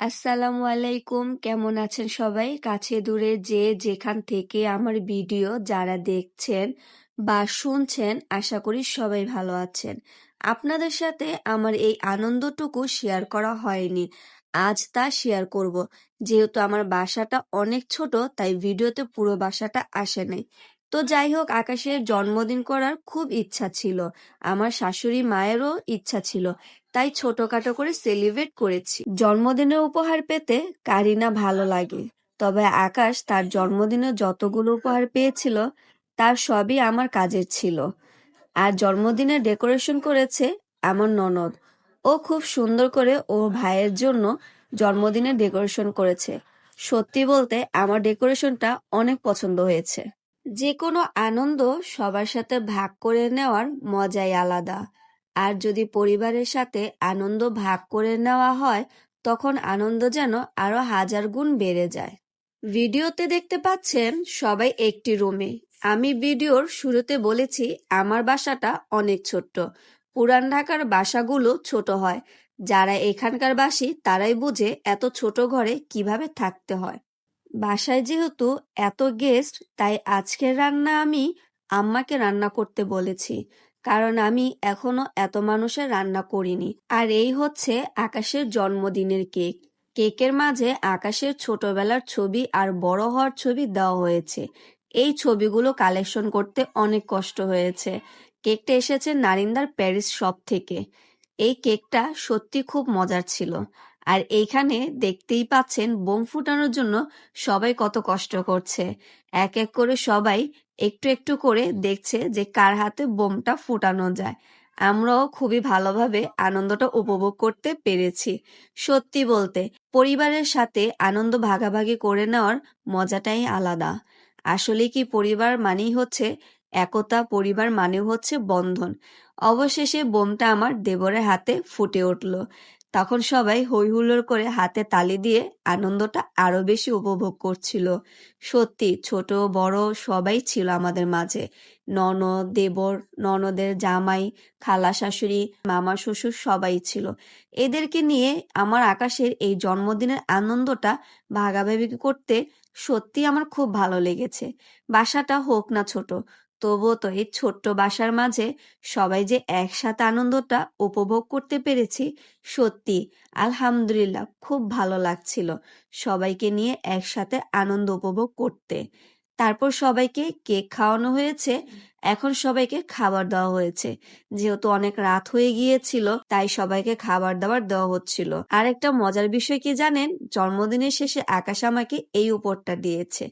আসসালামু আলাইকুম, কেমন আছেন সবাই? কাছে দূরে যে যেখান থেকে আমার ভিডিও যারা দেখছেন বা শুনছেন, আশা করি সবাই ভালো আছেন। আপনাদের সাথে আমার এই আনন্দটুকু শেয়ার করা হয়নি। আজ তা শেয়ার করব। যেহেতু আমার বাসাটা অনেক ছোট, তাই ভিডিওতে পুরো বাসাটা আসে নাই। তো যাই হোক, আকাশের জন্মদিন করার খুব ইচ্ছা ছিল। আমার শাশুড়ি মায়েরও ইচ্ছা ছিল। তাই ছোটখাটো করে সেলিব্রেট করেছি। জন্মদিনের উপহার পেতে কারিনা ভালো লাগে, তবে আকাশ তার জন্মদিনে যতগুলো উপহার পেয়েছিল, তার সবই আমার কাজের ছিল। আর জন্মদিনে ডেকোরেশন করেছে আমার ননদ। ও খুব সুন্দর করে ও ভাইয়ের জন্য জন্মদিনে ডেকোরেশন করেছে। সত্যি বলতে আমার ডেকোরেশনটা অনেক পছন্দ হয়েছে। যে কোনো আনন্দ সবার সাথে ভাগ করে নেওয়ার মজাই আলাদা। আর যদি পরিবারের সাথে আনন্দ ভাগ করে নেওয়া হয়, তখন আনন্দ যেন আরও হাজার গুণ বেড়ে যায়। ভিডিওতে দেখতে পাচ্ছেন সবাই একটি রুমে। আমি ভিডিওর শুরুতে বলেছি, আমার বাসাটা অনেক ছোট্ট। পুরান ঢাকার বাসাগুলো ছোট হয়। যারা এখানকার বাসী, তারাই বুঝে এত ছোট ঘরে কীভাবে থাকতে হয়। বাসায় যেহেতু এত গেস্ট, তাই আজকের রান্না আমি আম্মাকে রান্না করতে বলেছি। কারণ আমি এখনও এত মানুষের রান্না করিনি। আর এই হচ্ছে আকাশের জন্মদিনের কেক। কেকের মাঝে আকাশের ছোটবেলার ছবি আর বড় হওয়ার ছবি দেওয়া হয়েছে। এই ছবিগুলো কালেকশন করতে অনেক কষ্ট হয়েছে। কেকটা এসেছে নারিন্দার প্যারিস শপ থেকে। এই কেকটা সত্যি খুব মজার ছিল। আর এইখানে দেখতেই পাচ্ছেন বোম ফুটানোর জন্য সবাই কত কষ্ট করছে। এক এক করে সবাই একটু একটু করে দেখছে যে কার হাতে বোমটা ফুটানো যায়। আমরাও খুবই ভালোভাবে আনন্দটা উপভোগ করতে পেরেছি। সত্যি বলতে, পরিবারের সাথে আনন্দ ভাগাভাগি করে নেওয়ার মজাটাই আলাদা। আসলে কি পরিবার মানেই হচ্ছে একতা, পরিবার মানে হচ্ছে বন্ধন। অবশেষে বোমটা আমার দেবরের হাতে ফুটে উঠল। তখন সবাই হই হুল্লোড় করে হাতে তালি দিয়ে আনন্দটা আরও বেশি উপভোগ করছিল। সত্যি, ছোট, বড় সবাই ছিল আমাদের মাঝে। ননদ, দেবর, ননদের জামাই খালা শাশুড়ি মামা, শ্বশুর সবাই ছিল। এদেরকে নিয়ে আমার আকাশের এই জন্মদিনের আনন্দটা ভাগাভাগি করতে সত্যি আমার খুব ভালো লেগেছে। বাসাটা হোক না ছোট তবুও তো এই ছোট্ট বাসার মাঝে সবাই যে একসাথে আনন্দটা উপভোগ করতে পেরেছি, সত্যি আলহামদুলিল্লাহ খুব ভালো লাগছিল সবাইকে নিয়ে একসাথে আনন্দ উপভোগ করতে। তারপর সবাইকে কেক খাওয়ানো হয়েছে, এখন সবাইকে খাবার দেওয়া হয়েছে। যেহেতু অনেক রাত হয়ে গিয়েছিল, তাই সবাইকে খাবার দাবার দেওয়া হচ্ছিল। আর একটা মজার বিষয় কি জানেন? জন্মদিনের শেষে আকাশ আমাকে এই উপরটা দিয়েছে।